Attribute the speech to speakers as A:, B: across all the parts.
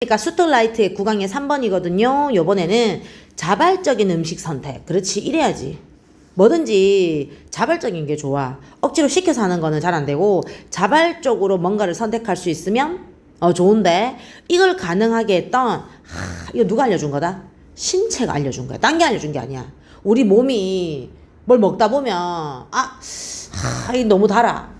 A: 그러니까 수틀라이트의 9강의 3번이거든요. 요번에는 자발적인 음식 선택. 그렇지, 이래야지. 뭐든지 자발적인 게 좋아. 억지로 시켜서 하는 거는 잘 안 되고, 자발적으로 뭔가를 선택할 수 있으면, 어, 좋은데, 이걸 가능하게 했던, 하, 이거 누가 알려준 거다? 신체가 알려준 거야. 딴 게 알려준 게 아니야. 우리 몸이 뭘 먹다 보면, 아, 하, 이 너무 달아.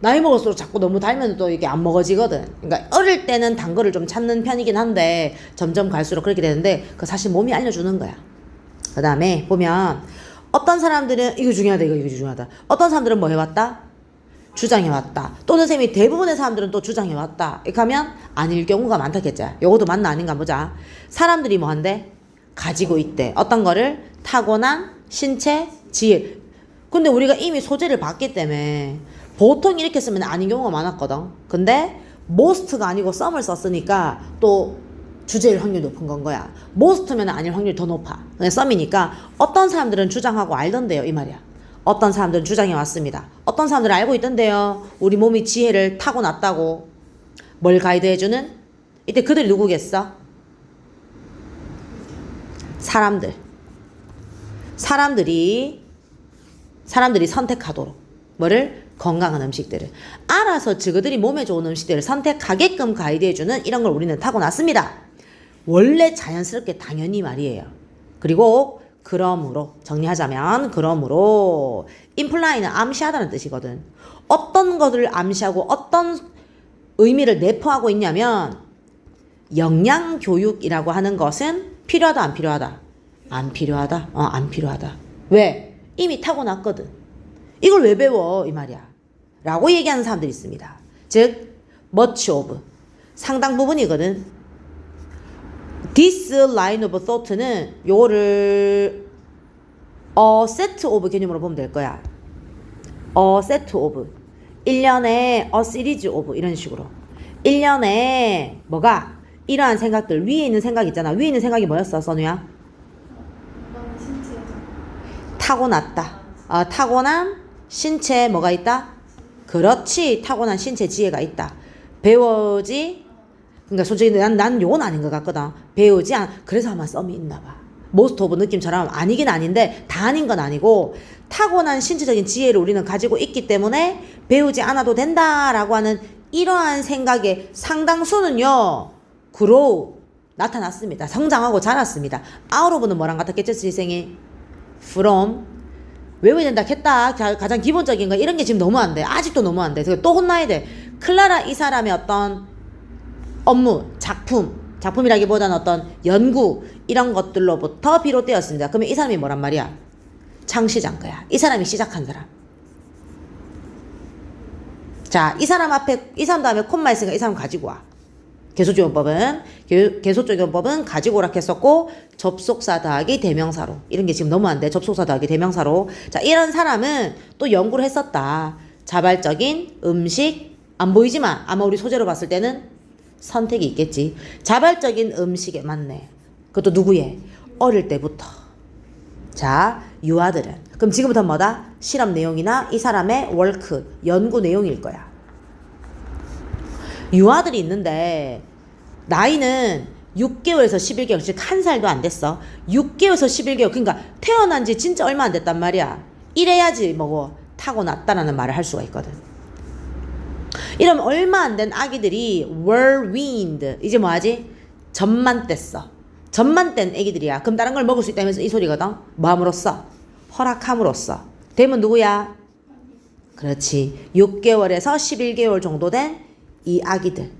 A: 나이 먹을수록 자꾸 너무 달면 또 이게 안 먹어지거든. 그러니까 어릴 때는 단 거를 좀 찾는 편이긴 한데 점점 갈수록 그렇게 되는데 그 사실 몸이 알려주는 거야. 그 다음에 보면 어떤 사람들은 이거 중요하다 이거 이거 중요하다. 어떤 사람들은 뭐 해왔다? 주장해왔다. 또는 쌤이 대부분의 사람들은 또 주장해왔다. 이렇게 하면 아닐 경우가 많다겠지. 요것도 맞나 아닌가 보자. 사람들이 뭐 한대? 가지고 있대. 어떤 거를? 타고난 신체 지혜. 근데 우리가 이미 소재를 봤기 때문에 보통 이렇게 쓰면 아닌 경우가 많았거든. 근데 most가 아니고 some을 썼으니까 또 주제일 확률이 높은 건 거야. most면 아닐 확률이 더 높아. 그냥 some이니까 어떤 사람들은 주장하고 알던데요. 이 말이야. 어떤 사람들은 주장해 왔습니다. 어떤 사람들은 알고 있던데요. 우리 몸이 지혜를 타고났다고. 뭘 가이드해주는? 이때 그들이 누구겠어? 사람들. 사람들이 사람들이 선택하도록 뭐를 건강한 음식들을 알아서 저그들이 몸에 좋은 음식들을 선택하게끔 가이드해주는 이런 걸 우리는 타고났습니다. 원래 자연스럽게 당연히 말이에요. 그리고 그러므로 정리하자면 그러므로 임플라이는 암시하다는 뜻이거든. 어떤 것을 암시하고 어떤 의미를 내포하고 있냐면 영양 교육이라고 하는 것은 필요하다 안 필요하다 안 필요하다 어 안 필요하다 왜 이미 타고났거든 이걸 왜 배워 이 말이야? 라고 얘기하는 사람들이 있습니다. 즉 much of. 상당 부분이거든 this line of thought는 요거를 a set of 개념으로 보면 될 거야. a set of. 1년에 a series of. 이런 식으로. 1년에 뭐가? 이러한 생각들. 위에 있는 생각 있잖아. 위에 있는 생각이 뭐였어 선우야? 타고났다. 어, 타고난 신체에 뭐가 있다? 그렇지. 타고난 신체 지혜가 있다. 배워지 그러니까 솔직히 난, 난 요건 아닌 것 같거든. 배우지 않 그래서 아마 썸이 있나 봐. 모스트 오브 느낌처럼 아니긴 아닌데 다 아닌 건 아니고 타고난 신체적인 지혜를 우리는 가지고 있기 때문에 배우지 않아도 된다라고 하는 이러한 생각의 상당수는요 grow 나타났습니다. 성장하고 자랐습니다. of는 뭐랑 같았겠죠 지생이? From 외워야 된다 했다. 가- 가장 기본적인 거 이런 게 지금 너무 안 돼. 아직도 너무 안 돼. 그래서 또 혼나야 돼. 클라라 이 사람의 어떤 업무 작품 작품이라기보다는 어떤 연구 이런 것들로부터 비롯되었습니다. 그러면 이 사람이 뭐란 말이야? 창시자인 이 사람이 시작한 사람. 자 이 사람 앞에 이 사람 다음에 콤마 있으니까 이 사람 가지고 와 개소조용법은 개- 개소조용법은 가지고 오라 했었고 접속사 더하기 대명사로 이런 게 지금 너무 안 돼. 접속사 더하기 대명사로. 자, 이런 사람은 또 연구를 했었다. 자발적인 음식 안 보이지만 아마 우리 소재로 봤을 때는 선택이 있겠지. 자발적인 음식에 맞네. 그것도 누구의? 어릴 때부터. 자, 유아들은. 그럼 지금부터 뭐다? 실험 내용이나 이 사람의 월크, 연구 내용일 거야. 유아들이 있는데 나이는 6개월에서 11개월 즉 한 살도 안 됐어. 6개월에서 11개월 그러니까 태어난 지 진짜 얼마 안 됐단 말이야. 이래야지 뭐고 타고났다라는 말을 할 수가 있거든. 이러면 얼마 안 된 아기들이 were weaned 이제 뭐하지? 젖만 뗐어. 젖만 뗀 아기들이야. 그럼 다른 걸 먹을 수 있다면서 이 소리거든 뭐함으로써? 허락함으로써. 되면 누구야? 그렇지. 6개월에서 11개월 정도 된 이 아기들.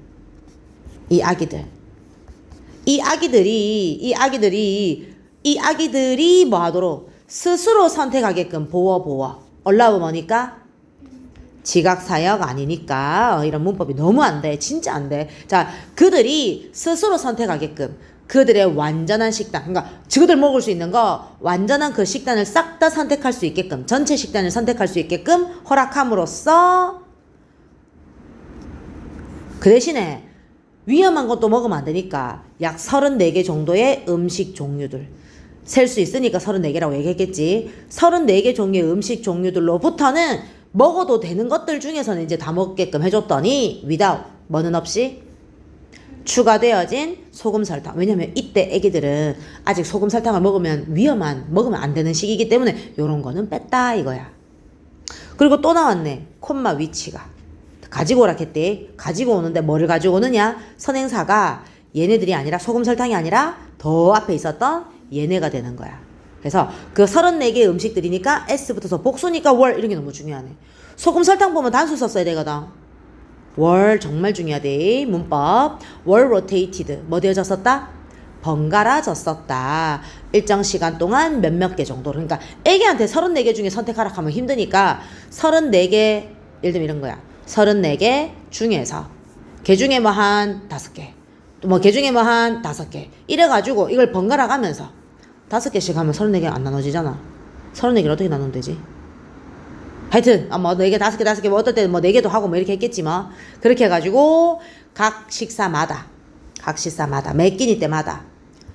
A: 이 아기들. 이 아기들이, 이 아기들이, 이 아기들이 뭐 하도록 스스로 선택하게끔 보어, 보어. 얼라우 뭐니까? 지각사역 아니니까 어, 이런 문법이 너무 안 돼. 진짜 안 돼. 자, 그들이 스스로 선택하게끔 그들의 완전한 식단, 그러니까 지그들 먹을 수 있는 거 완전한 그 식단을 싹 다 선택할 수 있게끔 전체 식단을 선택할 수 있게끔 허락함으로써 그 대신에 위험한 것도 먹으면 안 되니까 약 34개 정도의 음식 종류들 셀 수 있으니까 34개라고 얘기했겠지. 34개 종류의 음식 종류들로부터는 먹어도 되는 것들 중에서는 이제 다 먹게끔 해줬더니 without 뭐는 없이 추가되어진 소금 설탕. 왜냐면 이때 애기들은 아직 소금 설탕을 먹으면 위험한 먹으면 안 되는 시기이기 때문에 요런 거는 뺐다 이거야. 그리고 또 나왔네. 콤마 위치가. 가지고 오라 했대. 가지고 오는데 뭐를 가지고 오느냐? 선행사가 얘네들이 아니라 소금 설탕이 아니라 더 앞에 있었던 얘네가 되는 거야. 그래서 그 34개의 음식들이니까 S 붙어서 복수니까 월 이런 게 너무 중요하네. 소금 설탕 보면 단수 썼어야 되거든. 월 정말 중요하대. 문법. 월 로테이티드. 뭐 되어졌었다? 번갈아졌었다. 일정 시간 동안 몇몇 개 정도. 그러니까 애기한테 34개 중에 선택하라 하면 힘드니까 34개 예를 들면 이런 거야. 34개 중에서 개 중에 뭐한 다섯 개. 또 뭐 개 중에 뭐한 다섯 개. 이래 가지고 이걸 번갈아 가면서 다섯 개씩 하면 34개 안 나눠지잖아. 34개를 어떻게 나누면 되지? 하여튼 아, 뭐네 개 다섯 개 다섯 개뭐 어떨 때는 뭐네 개도 하고 뭐 이렇게 했겠지 뭐 그렇게 해가지고 각 식사마다 각 식사마다 매 끼니 때마다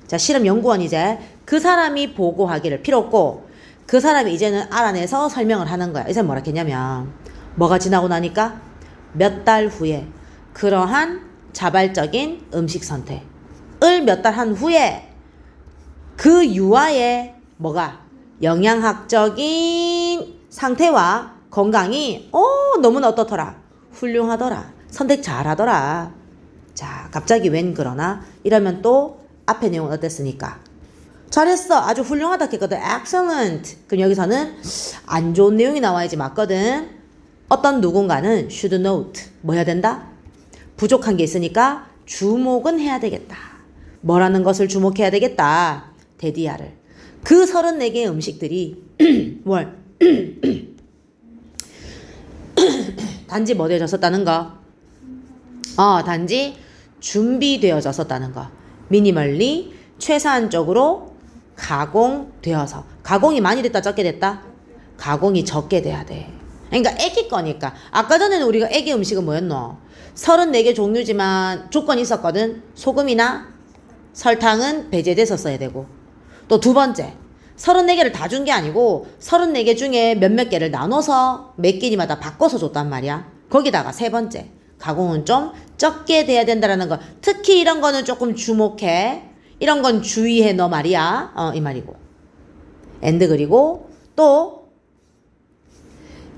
A: 자 실험 연구원 이제 그 사람이 보고하기를 필요 없고 그 사람이 이제는 알아내서 설명을 하는 거야 이제 뭐라 했냐면 뭐가 지나고 나니까? 몇 달 후에 그러한 자발적인 음식 선택을 몇 달 한 후에 그 유아의 뭐가 영양학적인 상태와 건강이 어 너무나 어떻더라? 훌륭하더라. 선택 잘하더라. 자 갑자기 웬 그러나? 이러면 또 앞에 내용은 어땠습니까? 잘했어. 아주 훌륭하다 했거든. Excellent. 그럼 여기서는 안 좋은 내용이 나와야지 맞거든 어떤 누군가는 should note 뭐 해야 된다 부족한 게 있으니까 주목은 해야 되겠다 뭐라는 것을 주목해야 되겠다 데디아를 그 34개의 음식들이 뭘 단지 뭐 되어졌었다는 거. 어, 단지 준비되어졌었다는 거. 미니멀리 최소한적으로 가공되어서. 가공이 많이 됐다 적게 됐다? 가공이 적게 돼야 돼. 그러니까 애기 거니까. 아까 전에는 우리가 애기 음식은 뭐였노? 34개 종류지만 조건이 있었거든. 소금이나 설탕은 배제돼서 써야 되고. 또 두 번째. 34개를 다 준 게 아니고 34개 중에 몇몇 개를 나눠서 몇 끼니마다 바꿔서 줬단 말이야. 거기다가 세 번째. 가공은 좀 적게 돼야 된다라는 거. 특히 이런 거는 조금 주목해. 이런 건 주의해 너 말이야. 어, 이 말이고. 엔드 그리고 또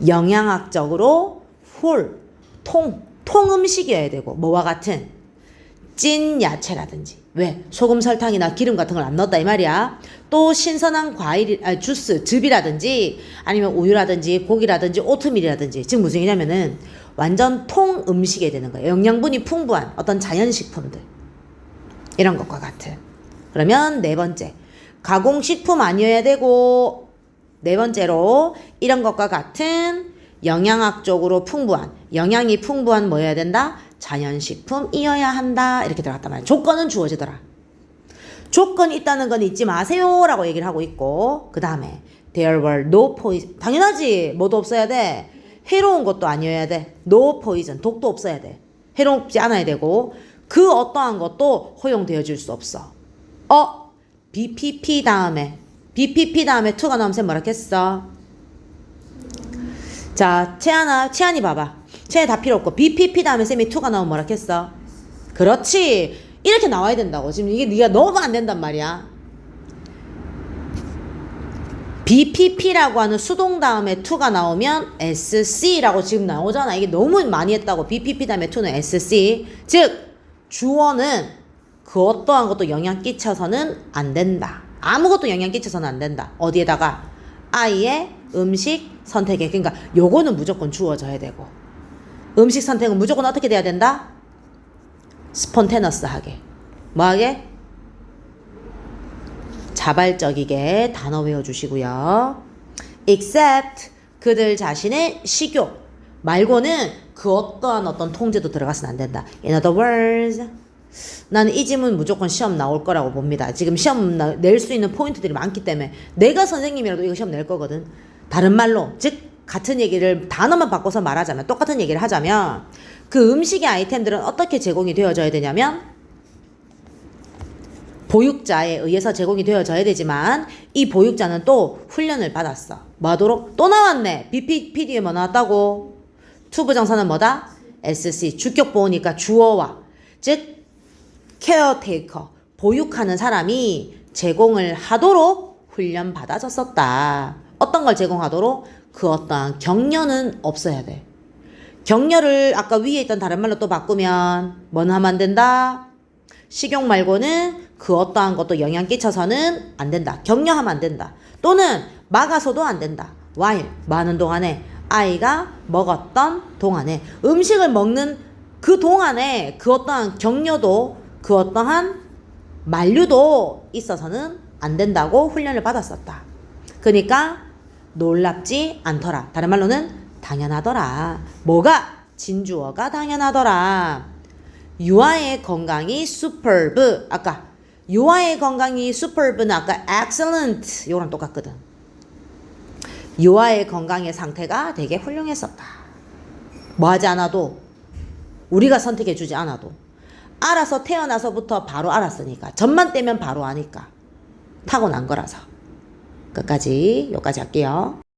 A: 영양학적으로 홀, 통, 통 음식이어야 되고 뭐와 같은 찐 야채라든지. 왜? 소금 설탕이나 기름 같은 걸 안 넣었다 이 말이야. 또 신선한 과일 아 주스 즙이라든지 아니면 우유라든지 고기라든지 오트밀이라든지. 지금 무슨 얘기냐면은 완전 통 음식이 되는 거예요. 영양분이 풍부한 어떤 자연식품들. 이런 것과 같은. 그러면 네 번째 가공식품 아니어야 되고 네 번째로 이런 것과 같은 영양학적으로 풍부한 영양이 풍부한 뭐여야 된다? 자연식품이어야 한다. 이렇게 들어갔단 말이야 조건은 주어지더라. 조건이 있다는 건 잊지 마세요라고 얘기를 하고 있고 그 다음에 there were no poison. 당연하지. 뭐도 없어야 돼. 해로운 것도 아니어야 돼. no poison. 독도 없어야 돼. 해롭지 않아야 되고 그 어떠한 것도 허용되어질 수 없어. 어? BPP 다음에 BPP 다음에 2가 나오면 쌤 뭐라 했어 자 채안아 채안이 봐봐 채 다 필요 없고 BPP 다음에 쌤이 2가 나오면 뭐라 했어 그렇지 이렇게 나와야 된다고 지금 이게 네가 너무 안 된단 말이야 BPP라고 하는 수동 다음에 2가 나오면 SC라고 지금 나오잖아. 이게 너무 많이 했다고. BPP 다음에 2는 SC. 즉, 주어는 그 어떠한 것도 영향 끼쳐서는 안 된다. 아무것도 영향 끼쳐서는 안 된다. 어디에다가? 아이의 음식 선택에. 그러니까 요거는 무조건 주어져야 되고. 음식 선택은 무조건 어떻게 돼야 된다? 스폰테너스하게. 뭐하게? 자발적이게 단어 외워주시고요. except 그들 자신의 식욕 말고는 그 어떠한 어떤 통제도 들어가서는 안 된다. In other words, 나는 이 질문 무조건 시험 나올 거라고 봅니다. 지금 시험 낼 수 있는 포인트들이 많기 때문에 내가 선생님이라도 이거 시험 낼 거거든. 다른 말로 즉 같은 얘기를 단어만 바꿔서 말하자면 똑같은 얘기를 하자면 그 음식의 아이템들은 어떻게 제공이 되어져야 되냐면 보육자에 의해서 제공이 되어져야 되지만 이 보육자는 또 훈련을 받았어. 뭐 하도록? 또 나왔네. BPPD에 뭐 나왔다고? 투부정사는 뭐다? SC. 주격 보호니까 주어와. 즉 케어테이커, 보육하는 사람이 제공을 하도록 훈련받아졌었다. 어떤 걸 제공하도록? 그 어떠한 격려는 없어야 돼. 격려를 아까 위에 있던 다른 말로 또 바꾸면 뭐는 하면 안 된다? 식용 말고는 그 어떠한 것도 영향 끼쳐서는 안 된다. 격려하면 안 된다. 또는 막아서도 안 된다. while 많은 동안에 아이가 먹었던 동안에 음식을 먹는 그 동안에 그 어떠한 격려도 그 어떠한 만류도 있어서는 안 된다고 훈련을 받았었다. 그러니까 놀랍지 않더라. 다른 말로는 당연하더라. 뭐가? 진주어가 당연하더라. 유아의 건강이 superb. 아까 유아의 건강이 superb는 아까 excellent 이거랑 똑같거든. 유아의 건강의 상태가 되게 훌륭했었다. 뭐 하지 않아도 우리가 선택해 주지 않아도 알아서 태어나서부터 바로 알았으니까. 점만 떼면 바로 아니까. 타고난 거라서. 끝까지 여기까지 할게요.